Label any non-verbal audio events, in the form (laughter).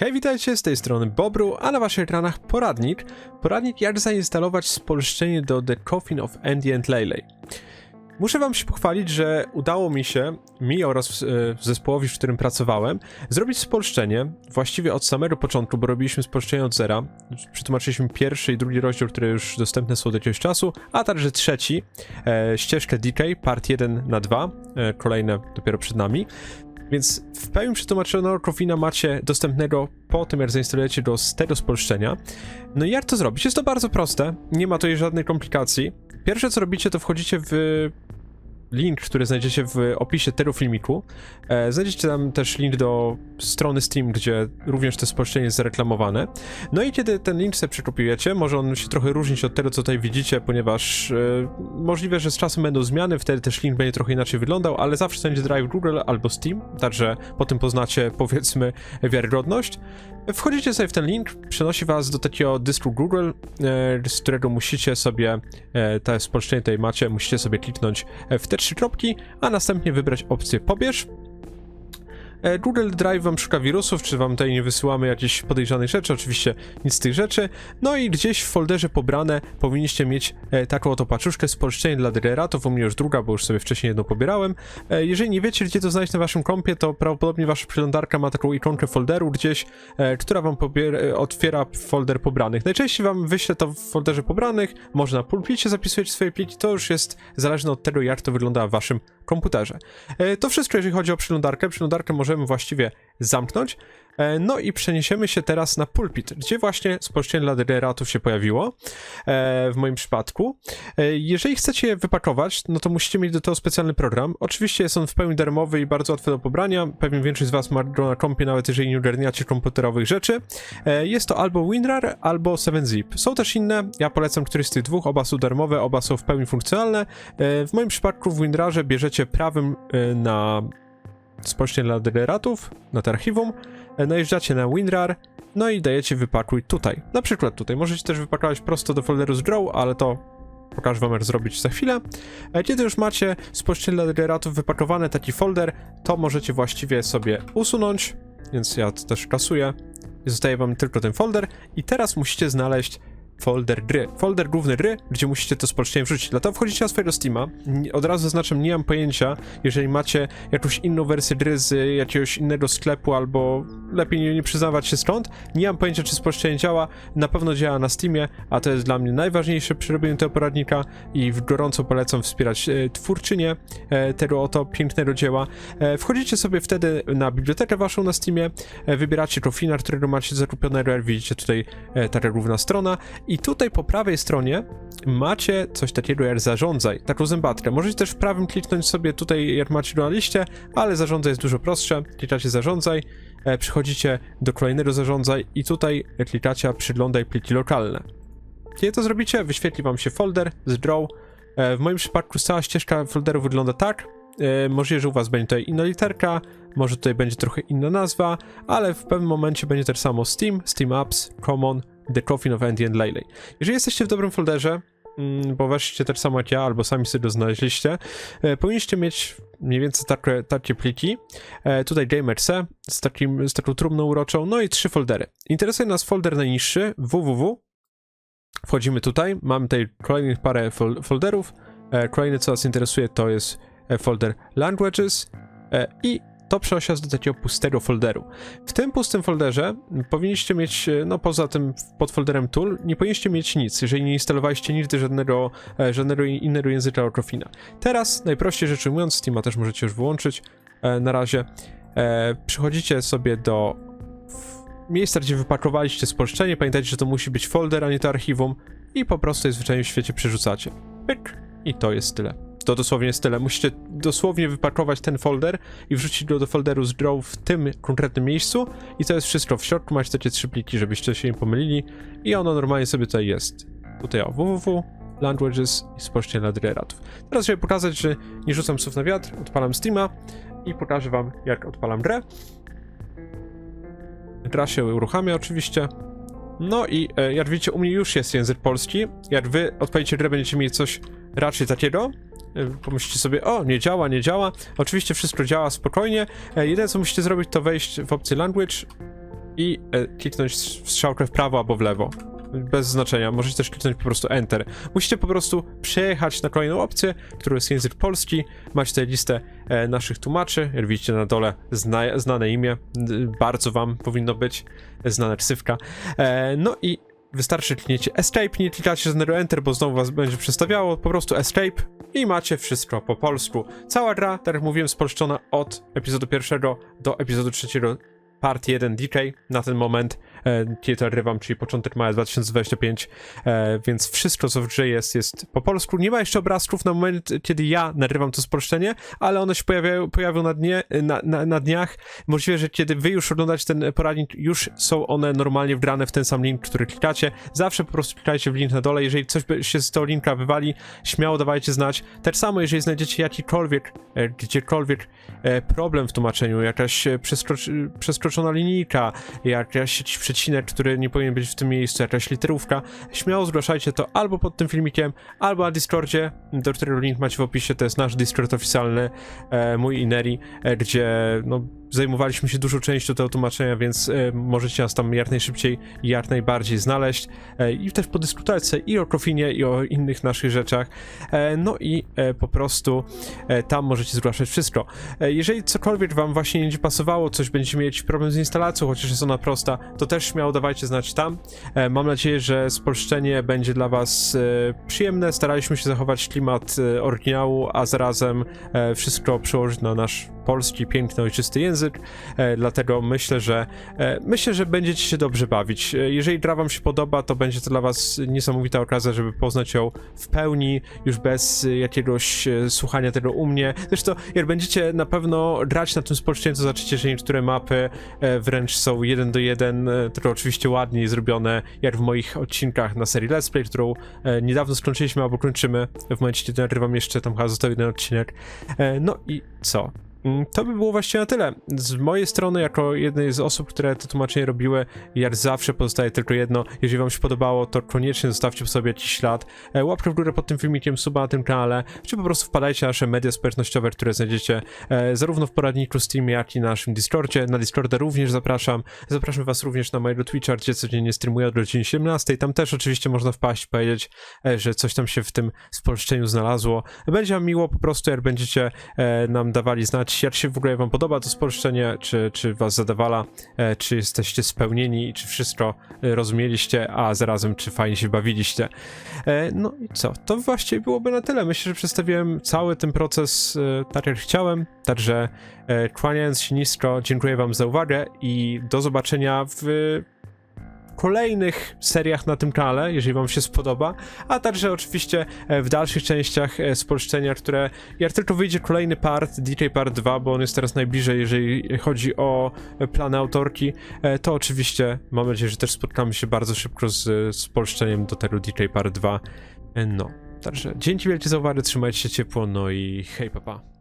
Hej, witajcie, z tej strony Bobru, a na waszych ekranach poradnik. Poradnik jak zainstalować spolszczenie do The Coffin of Andy and Leyley. Muszę wam się pochwalić, że udało mi się, mi oraz e, zespołowi, w którym pracowałem, zrobić spolszczenie właściwie od samego początku, bo robiliśmy spolszczenie od zera. Przetłumaczyliśmy pierwszy i drugi rozdział, które już dostępne są od jakiegoś czasu, a także trzeci, e, ścieżkę DK, part 1 na 2, e, kolejne dopiero przed nami. Więc w pełni przetłumaczonego Kofina macie dostępnego po tym, jak zainstalujecie z tego spolszczenia. No i jak to zrobić? Jest to bardzo proste, nie ma tutaj żadnej komplikacji. Pierwsze co robicie, to wchodzicie w link, który znajdziecie w opisie tego filmiku. E, znajdziecie tam też link do strony Steam, gdzie również to spolszczenie jest zareklamowane. No i kiedy ten link sobie przekopiujecie, może on się trochę różnić od tego, co tutaj widzicie, ponieważ e, możliwe, że z czasem będą zmiany, wtedy też link będzie trochę inaczej wyglądał, ale zawsze będzie Drive Google albo Steam, także po tym poznacie, (laughs) powiedzmy, wiarygodność. Wchodzicie sobie w ten link, przenosi was do takiego dysku Google, e, z którego musicie sobie, te spolszczenie tutaj macie, musicie sobie kliknąć e, w te trzy kropki, a następnie wybrać opcję pobierz. E, Google Drive wam szuka wirusów, czy wam tutaj nie wysyłamy jakichś podejrzanych rzeczy, oczywiście nic z tych rzeczy. No i gdzieś w folderze pobrane powinniście mieć e, taką oto paczuszkę spolszczenie dla DRR-a, to u mnie już druga, bo już sobie wcześniej jedną pobierałem. E, jeżeli nie wiecie, gdzie to znaleźć na waszym kompie, to prawdopodobnie wasza przeglądarka ma taką ikonkę folderu gdzieś, e, która wam e, otwiera folder pobranych. Najczęściej wam wyśle to w folderze pobranych, może na pulpicie zapisujecie swoje pliki, to już jest zależne od tego, jak to wygląda w waszym komputerze. E, To wszystko, jeżeli chodzi o przeglądarkę. Przeglądarkę możemy właściwie zamknąć. E, No i przeniesiemy się teraz na pulpit, gdzie właśnie spolszczenie dla DRR-atów się pojawiło, e, w moim przypadku. E, Jeżeli chcecie je wypakować, no to musicie mieć do tego specjalny program. Oczywiście jest on w pełni darmowy i bardzo łatwy do pobrania. Pewnie większość z was ma go na kompie, nawet jeżeli nie ogarniacie komputerowych rzeczy. Jest to albo WinRAR, albo 7zip. Są też inne, ja polecam któryś z tych dwóch, oba są darmowe, oba są w pełni funkcjonalne. W moim przypadku w WinRARze bierzecie prawym na spolszczenie dla DRR-atów, na to archiwum, e, najeżdżacie na WinRAR, no i dajecie wypakuj tutaj. Na przykład tutaj. Możecie też wypakować prosto do folderu z Grow, ale to pokażę wam jak zrobić za chwilę. E, Kiedy już macie spolszczenie dla DRR-atów wypakowane, taki folder, to możecie właściwie sobie usunąć, więc ja to też kasuję. Zostaje wam tylko ten folder i teraz musicie znaleźć folder gry. Folder główny gry, gdzie musicie to spolszczenie wrzucić. Dlatego wchodzicie na swojego Steama. Od razu zaznaczam, nie mam pojęcia, jeżeli macie jakąś inną wersję gry z jakiegoś innego sklepu, albo lepiej nie, nie przyznawać się skąd. Nie mam pojęcia, czy spolszczenie działa. Na pewno działa na Steamie, a to jest dla mnie najważniejsze przy robieniu tego poradnika i gorąco polecam wspierać e, twórczynię e, tego oto pięknego dzieła. E, wchodzicie sobie wtedy na bibliotekę waszą na Steamie, e, wybieracie Kofina, którego macie zakupionego, widzicie tutaj e, taka główna strona i tutaj po prawej stronie macie coś takiego jak zarządzaj, taką zębatkę. Możecie też w prawym kliknąć sobie tutaj, jak macie na liście, ale zarządzaj jest dużo prostsze. Klikacie zarządzaj, e, przychodzicie do kolejnego zarządzaj i tutaj klikacie przyglądaj pliki lokalne. Kiedy to zrobicie, wyświetli wam się folder z draw. E, W moim przypadku cała ścieżka folderu wygląda tak. E, Możliwe, że u was będzie tutaj inna literka, może tutaj będzie trochę inna nazwa, ale w pewnym momencie będzie też samo Steam, Steam Apps, Common, The Coffin of Andy and Leyley. Jeżeli jesteście w dobrym folderze, mm, bo weszliście też samo jak ja, albo sami sobie znaleźliście, e, powinniście mieć mniej więcej takie, takie pliki. E, tutaj GamerC z, takim, z taką trumną uroczą, no i trzy foldery. Interesuje nas folder najniższy, www. Wchodzimy tutaj, mamy tutaj kolejnych parę fol folderów. E, kolejny, co nas interesuje, to jest folder Languages i to przenosi do takiego pustego folderu. W tym pustym folderze powinniście mieć, e, no poza tym pod folderem tool, nie powinniście mieć nic, jeżeli nie instalowaliście nigdy żadnego, e, żadnego innego języka Ocrofina. Teraz, najprościej rzecz ujmując, Steama też możecie już wyłączyć e, na razie, przychodzicie sobie do miejsca, gdzie wypakowaliście spolszczenie, pamiętajcie, że to musi być folder, a nie to archiwum i po prostu je zwyczajnie w świecie przerzucacie. Pyk. I to jest tyle. To dosłownie jest tyle. Musicie dosłownie wypakować ten folder i wrzucić go do folderu z draw w tym konkretnym miejscu i to jest wszystko. W środku macie takie trzy pliki, żebyście się nie pomylili i ono normalnie sobie tutaj jest. Tutaj o www, languages i spolszczenie dla DRR-atów. Teraz żeby pokazać, że nie rzucam słów na wiatr, odpalam Steama i pokażę wam jak odpalam grę. Gra się uruchamia oczywiście. No i e, jak widzicie, u mnie już jest język polski. Jak wy odpalicie grę, będziecie mieli coś raczej takiego. E, Pomyślicie sobie, o, nie działa, nie działa. Oczywiście wszystko działa spokojnie. E, Jedyne co musicie zrobić, to wejść w opcję language i e, kliknąć strzałkę w prawo albo w lewo. Bez znaczenia, możecie też kliknąć po prostu Enter. Musicie po prostu przejechać na kolejną opcję, którą jest język polski. Macie tutaj listę e, naszych tłumaczy. Jak widzicie na dole zna, znane imię. Bardzo wam powinno być znana ksywka. E, no i wystarczy klikniecie Escape, nie klikacie żadnego Enter, bo znowu was będzie przestawiało. Po prostu Escape i macie wszystko po polsku. Cała gra, tak jak mówiłem, spolszczona od epizodu pierwszego do epizodu trzeciego Part 1 DK na ten moment, e, to nagrywam, czyli początek maja 2025, e, więc wszystko co w grze jest, jest po polsku. Nie ma jeszcze obrazków na moment, kiedy ja nagrywam to spolszczenie, ale one się pojawiają, pojawią na, dnie, na, na, na dniach. Możliwe, że kiedy wy już oglądacie ten poradnik, już są one normalnie wgrane w ten sam link, który klikacie. Zawsze po prostu klikajcie w link na dole. Jeżeli coś by się z tego linka wywali, śmiało dawajcie znać. Tak samo, jeżeli znajdziecie jakikolwiek, e, gdziekolwiek e, problem w tłumaczeniu, jakaś e, przeskroc- przeskroczona linijka, jakaś przecinek, który nie powinien być w tym miejscu, jakaś literówka, śmiało zgłaszajcie to albo pod tym filmikiem, albo na Discordzie, do którego link macie w opisie, to jest nasz Discord oficjalny, e, mój Ineri, e, gdzie no, zajmowaliśmy się dużą częścią tego tłumaczenia, więc e, możecie nas tam jak najszybciej i jak najbardziej znaleźć e, i też podyskutować sobie i o Kofinie, i o innych naszych rzeczach. E, no i e, po prostu e, tam możecie zgłaszać wszystko. E, jeżeli cokolwiek wam właśnie nie będzie pasowało, coś będziecie mieć problem z instalacją, chociaż jest ona prosta, to też śmiało dawajcie znać tam. E, mam nadzieję, że spolszczenie będzie dla was e, przyjemne. Staraliśmy się zachować klimat e, oryginału, a zarazem wszystko przełożyć na nasz polski, piękny, ojczysty język, e, dlatego myślę, że e, myślę, że będziecie się dobrze bawić. E, jeżeli gra wam się podoba, to będzie to dla was niesamowita okazja, żeby poznać ją w pełni, już bez jakiegoś słuchania tego u mnie. Zresztą, jak będziecie na pewno grać na tym spolszczeniu, to zobaczycie, że niektóre mapy wręcz są jeden do jeden, tylko oczywiście ładniej zrobione, jak w moich odcinkach na serii Let's Play, którą niedawno skończyliśmy albo kończymy. W momencie, kiedy nagrywam jeszcze, tam chyba został jeden odcinek. No i co? Mm, To by było właściwie na tyle. Z mojej strony, jako jednej z osób, które to tłumaczenie robiły, jak zawsze pozostaje tylko jedno. Jeżeli wam się podobało, to koniecznie zostawcie po sobie jakiś ślad. E, Łapkę w górę pod tym filmikiem, suba na tym kanale, czy po prostu wpadajcie na nasze media społecznościowe, które znajdziecie e, zarówno w poradniku Steam, jak i na naszym Discordzie. Na Discorda również zapraszam. Zapraszam was również na mojego Twitcha, gdzie codziennie streamuję od godziny 17. Tam też oczywiście można wpaść, powiedzieć, e, że coś tam się w tym spolszczeniu znalazło. Będzie wam miło po prostu, jak będziecie nam dawali znać, jak się w ogóle wam podoba to spolszczenie, czy, czy was zadawala, e, czy jesteście spełnieni, czy wszystko e, rozumieliście, a zarazem czy fajnie się bawiliście. E, no i co? To właściwie byłoby na tyle. Myślę, że przedstawiłem cały ten proces tak jak chciałem, także kłaniając się nisko, dziękuję wam za uwagę i do zobaczenia w kolejnych seriach na tym kanale, jeżeli wam się spodoba, a także oczywiście e, w dalszych częściach e, spolszczenia, które jak tylko wyjdzie kolejny part, DJ Part 2, bo on jest teraz najbliżej, jeżeli chodzi o e, plany autorki, to oczywiście mam nadzieję, że też spotkamy się bardzo szybko z spolszczeniem do tego DJ Part 2. E, No, także dzięki wielkie za uwagę, trzymajcie się ciepło, no i hej papa. Pa.